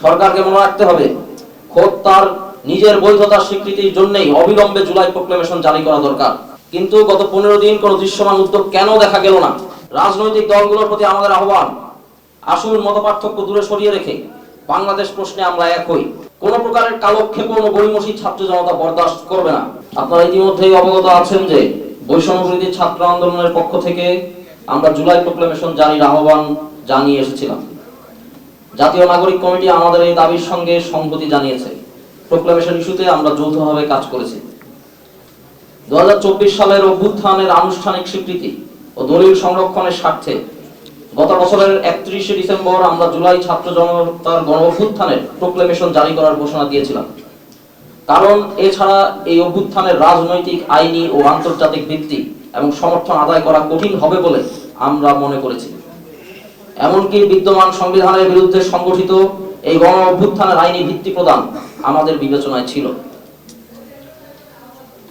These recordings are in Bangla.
সরকারকে মনে রাখতে হবে, খোদ তার নিজের বৈধতার স্বীকৃতির জন্যই অবিলম্বে জুলাই প্রোক্লেমেশন জারি করা দরকার। কিন্তু গত পনেরো দিন কোনো দৃশ্যমান উদ্যোগ কেন দেখা গেল না? রাজনৈতিক দলগুলোর প্রতি আমাদের আহ্বান, আসল মতপার্থক্য দূরে সরিয়ে রেখে বাংলাদেশ প্রশ্নে আমরা এক হই কোন প্রকারের কালক্ষেপণ ও গরিমসি ছাত্র জনতা বরদাস্ত করবে না। আপনারা ইতিমধ্যেই অবগত আছেন যে বৈষম্য বিরোধী ছাত্র আন্দোলনের পক্ষ থেকে আমরা জুলাই প্রোক্লেমেশন জারির আহ্বান জানিয়ে এসেছিলাম। জাতীয় নাগরিক কমিটি আমাদের এই দাবির সঙ্গে সংহতি জানিয়েছে। প্রোক্লামেশন ইস্যুতে আমরা যৌথভাবে কাজ করেছি। দু সালের অভ্যুত্থানের আনুষ্ঠানিক স্বীকৃতি ও দলিল সংরক্ষণের স্বার্থে গত বছরের একত্রিশে ডিসেম্বর আমরা জুলাই ছাত্র জনতার গণ অভ্যুত্থানের প্রোক্লেমেশন জারি করার ঘোষণা দিয়েছিলাম। কারণ এছাড়া এই অভ্যুত্থানের রাজনৈতিক আইনি ও আন্তর্জাতিক ভিত্তি এবং সমর্থন আদায় করা কঠিন হবে বলে আমরা মনে করেছি। এমনকি বিদ্যমান সংবিধানের বিরুদ্ধে সংগঠিত এই গণ অভ্যুত্থানের আইনি ভিত্তি প্রদান আমাদের বিবেচনায় ছিল।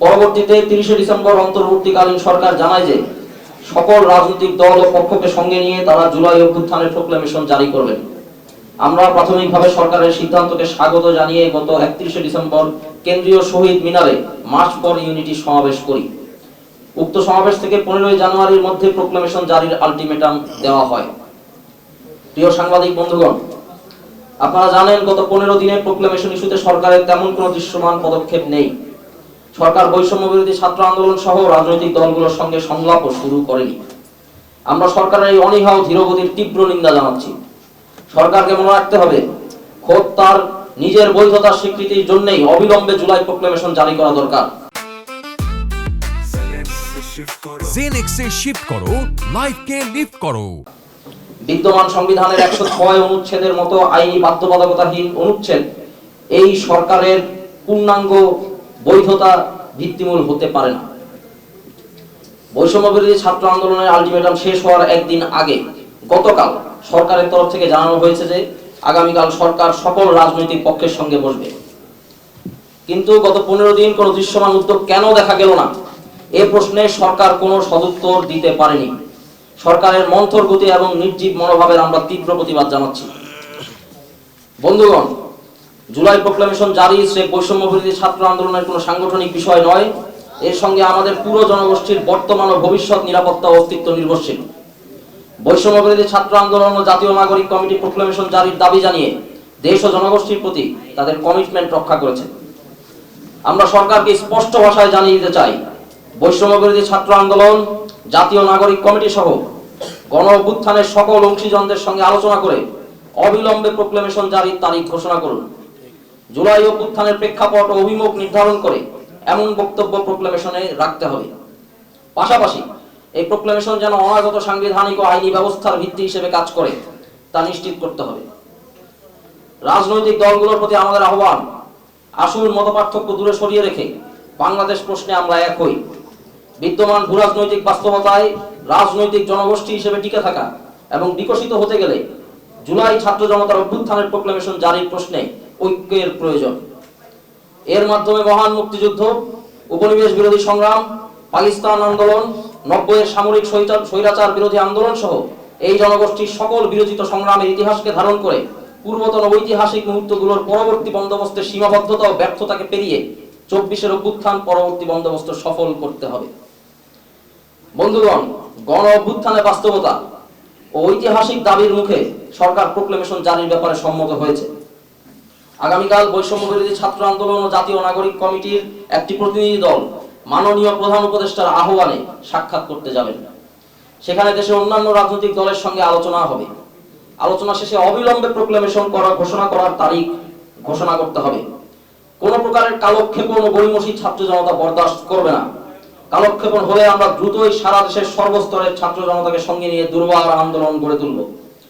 পরবর্তীতে তিরিশে ডিসেম্বর অন্তর্বর্তীকালীন সরকার জানায় যে, সকল রাজনৈতিক দল ও পক্ষকে সঙ্গে নিয়ে তারা জুলাই অভ্যুত্থানের প্রোক্লেমেশন জারি করবেন। আমরা প্রাথমিকভাবে সরকারের সিদ্ধান্তকে স্বাগত জানিয়ে গত একত্রিশে ডিসেম্বর কেন্দ্রীয় শহীদ মিনারে মার্চ ফর ইউনিটি সমাবেশ করি। উক্ত সমাবেশ থেকে পনেরোই জানুয়ারির মধ্যে প্রোক্লেমেশন জারির আলটিমেটাম দেওয়া হয়। প্রিয় সাংবাদিক বন্ধুগণ, আপনারা জানেন গত পনেরো দিনে প্রোক্লেমেশন ইস্যুতে সরকারের তেমন কোনো দৃশ্যমান পদক্ষেপ নেই। সরকার বৈষম্য বিরোধী ছাত্র আন্দোলন সহ রাজনৈতিক দলগুলোর সঙ্গে সংলাপও শুরু করেনি। আমরা সরকারের এই অনীহা ও ধীরগতির তীব্র নিন্দা জানাচ্ছি। সরকারকে মনে রাখতে হবে, খোদ তার নিজের বৈধতার স্বীকৃতির জন্যই অবিলম্বে জুলাই প্রোক্লেমেশন জারি করা দরকার। জেনেক্সে শিফট করো। লাইফকে লিফট করো। বিদ্যমান সংবিধানের একশো ছয় অনুচ্ছেদের মতো আইনি বাধ্যবাধকতাহীন অনুচ্ছেদ এই সরকারের পূর্ণাঙ্গ বৈধতা ভিত্তিমূল হতে পারে না। বৈষম্য বিরোধী ছাত্র আন্দোলনের আলটিমেটাম শেষ হওয়ার একদিন আগে গতকাল সরকারের তরফ থেকে জানানো হয়েছে যে আগামীকাল সরকার সকল রাজনৈতিক পক্ষের সঙ্গে বসবে। কিন্তু গত পনেরো দিন কোনো দৃশ্যমান উদ্যোগ কেন দেখা গেল না? এ প্রশ্নে সরকার কোনো সদুত্তর দিতে পারেনি। সরকারের মন্থর গতি এবং নির্জীব মনোভাবের আমরা তীব্র প্রতিবাদ জানাচ্ছি। বন্ধুগণ, জুলাই প্রোক্লামেশন জারি, সে বৈষম্য বিরোধী ছাত্র আন্দোলনের কোনো সাংগঠনিক বিষয় নয়। এর সঙ্গে আমাদের পুরো জনগোষ্ঠীর বর্তমান ও ভবিষ্যৎ নিরাপত্তা অস্তিত্ব নির্ভরশীল। বৈষম্য বিরোধী ছাত্র আন্দোলন ও জাতীয় নাগরিক কমিটি প্রোক্লামেশন জারির দাবি জানিয়ে দেশ ও জনগোষ্ঠীর প্রতি তাদের কমিটমেন্ট রক্ষা করেছে। আমরা সরকারকে স্পষ্ট ভাষায় জানিয়ে দিতে চাই বৈষম্য বিরোধী ছাত্র আন্দোলন জাতীয় নাগরিক কমিটি সহ গণ অভ্যুত্থানের সকল অংশীজনদের সঙ্গে আলোচনা করে অবিলম্বে প্রোক্লেমেশন জারির তারিখ ঘোষণা করুন। জুলাই অভ্যুত্থানের প্রেক্ষাপট অভিমুখ নির্ধারণ করে এমন বক্তব্য প্রোক্লেমেশনে রাখতে হবে। পাশাপাশি, এই প্রোক্লেমেশন যেন অনাগত সাংবিধানিক ও আইনি ব্যবস্থার ভিত্তি হিসেবে কাজ করে, তা নিশ্চিত করতে হবে। রাজনৈতিক দলগুলোর প্রতি আমাদের আহ্বান, আসল মতপার্থক্য দূরে সরিয়ে রেখে বাংলাদেশ প্রশ্নে আমরা এক হই। বিদ্যমান ভূরাজনৈতিক বাস্তবতায় রাজনৈতিক জনগোষ্ঠী হিসেবে টিকে থাকা এবং বিকশিত হতে গেলে জুলাই ছাত্র জনতার অভ্যুত্থানের প্রোক্লেমেশন জারির প্রশ্নে ঐক্যের প্রয়োজন। এর মাধ্যমে মহান মুক্তিযুদ্ধ, উপনিবেশ বিরোধী সংগ্রাম, পাকিস্তান আন্দোলন, নব্বইয়ের সামরিক স্বৈরাচার বিরোধী আন্দোলন সহ এই জনগোষ্ঠীর সকল বিরোচিত সংগ্রামের ইতিহাসকে ধারণ করে পূর্বতন ঐতিহাসিক মুহূর্তগুলোর পরবর্তী বন্দোবস্তের সীমাবদ্ধতা ও ব্যর্থতাকে পেরিয়ে চব্বিশের অভ্যুত্থান পরবর্তী বন্দোবস্ত সফল করতে হবে। বন্ধুগণ, গণ অভ্যুত্থানের বাস্তবতা ও ঐতিহাসিক দাবির মুখে সরকার প্রোক্লেমেশন জারির ব্যাপারে সম্মত হয়েছে। আগামীকাল বৈষম্য বিরোধী ছাত্র আন্দোলন ও জাতীয় নাগরিক কমিটির একটি প্রতিনিধি দল মাননীয় প্রধান উপদেষ্টার আহ্বানে সাক্ষাৎ করতে যাবেন। সেখানে দেশের অন্যান্য রাজনৈতিক দলের সঙ্গে আলোচনা হবে। আলোচনা শেষে অবিলম্বে প্রোক্লেমেশন করা ঘোষণা করার তারিখ ঘোষণা করতে হবে। কোন প্রকারের কালক্ষেপণ ও গরিমসি ছাত্র জনতা বরদাস্ত করবে না। কালক্ষেপণ হলে আমরা দ্রুতই সারা দেশের সর্বস্তরের ছাত্র জনতাকে সঙ্গে নিয়ে দুর্বার আন্দোলন গড়ে তুলব।